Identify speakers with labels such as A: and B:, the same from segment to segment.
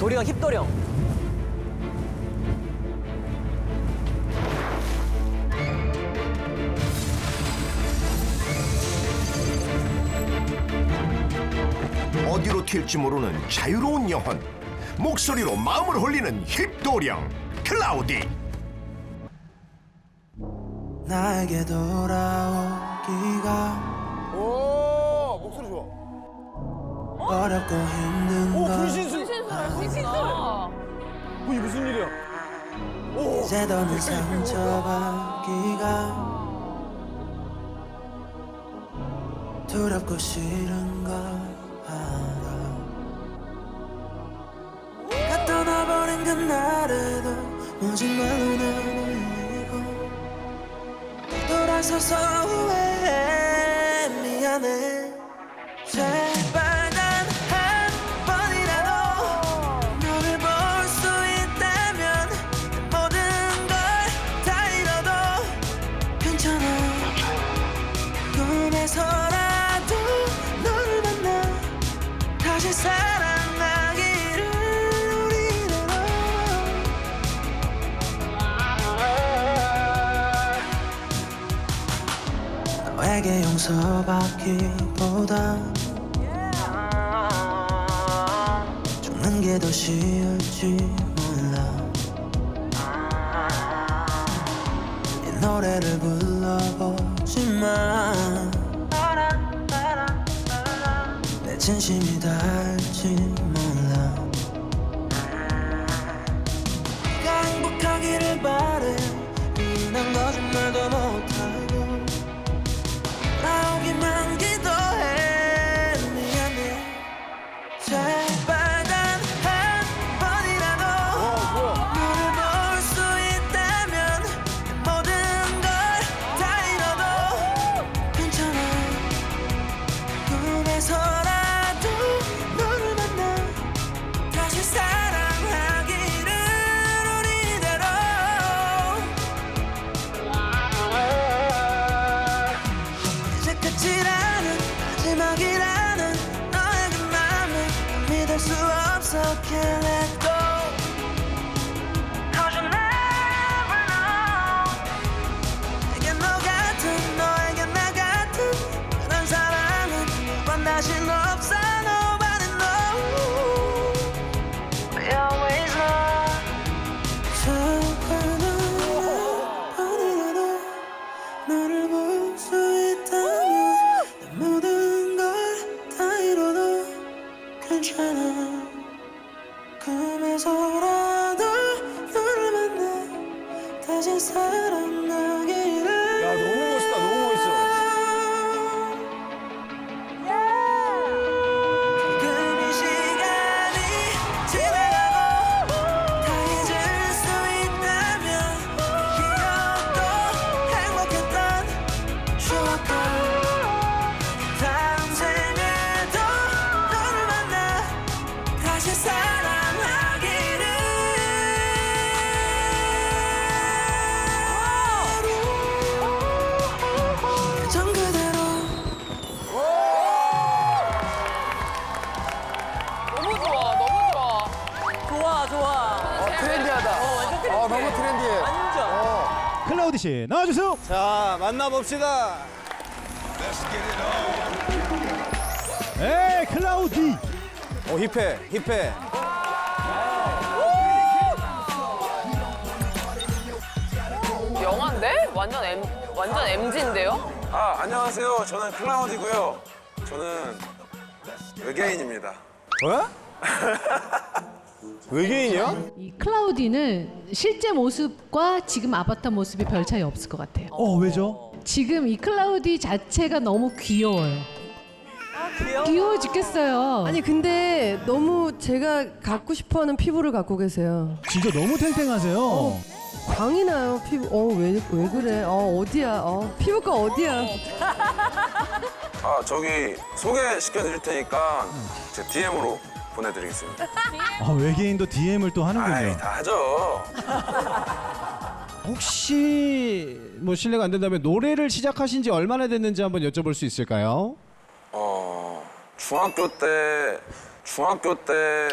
A: 도령 힙도령.
B: 어디로 튈지 모르는 자유로운 영혼 목소리로 마음을 홀리는 힙도령 클라우디
C: 나에게 돌아오기가
D: 오 목소리 좋아.
C: 어렵고 힘든 오걸
D: 분신술. 어 이게 무슨 일이야?
C: 이제 더는 상처받기가 두렵고 싫은 걸 알아 가 떠나버린 그날에도 모진 말로 날 울리고 돌아서서 후회해. 미안해 너에게 용서받기보다 죽는 게 더 쉬울지 몰라. 이 노래를 불러보지만 내 진심이 닿을지 몰라 Can't 다시 사랑하기
A: 좋아 좋아.
D: 트렌디하다.
A: 어, 완전 트렌디해.
D: 어 너무 트렌디해.
A: 완전.
E: 클라우디 씨 나와주세요.
D: 자 만나봅시다.
E: 에이 클라우디.
D: 어 힙해 힙해.
F: 영화인데? 완전 M, 완전 MG인데요?
G: 아, 안녕하세요. 저는 클라우디고요. 저는 외계인입니다.
D: 뭐야? 외계인이야?
H: 이 클라우디는 실제 모습과 지금 아바타 모습이 별 차이 없을 것 같아요.
E: 어 왜죠?
H: 지금 이 클라우디 자체가 너무 귀여워요.
A: 귀여워.
H: 귀여워 죽겠어요.
I: 아니 근데 너무 제가 갖고 싶어하는 피부를 갖고 계세요.
E: 진짜 너무 탱탱하세요.
I: 광이 나요 피부. 어왜 왜 그래? 어 어디야? 어 피부과 어디야?
G: 아, 저기 소개시켜 드릴 테니까 제 DM으로 보내드리겠습니다.
E: 아 외계인도 DM을 또
G: 아이,
E: 하는군요.
G: 다 하죠.
J: 혹시 뭐 실례가 안 된다면 노래를 시작하신 지 얼마나 됐는지 한번 여쭤볼 수 있을까요?
G: 어, 중학교 때, 중학교 때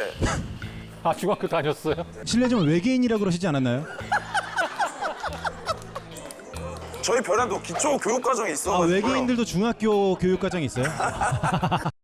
K: 아 중학교 다녔어요?
E: 실례지만 외계인이라 그러시지 않았나요?
G: 저희 별에도 기초 교육 과정이
E: 아
G: 있어가지고
E: 외계인들도 중학교 교육 과정이 있어요?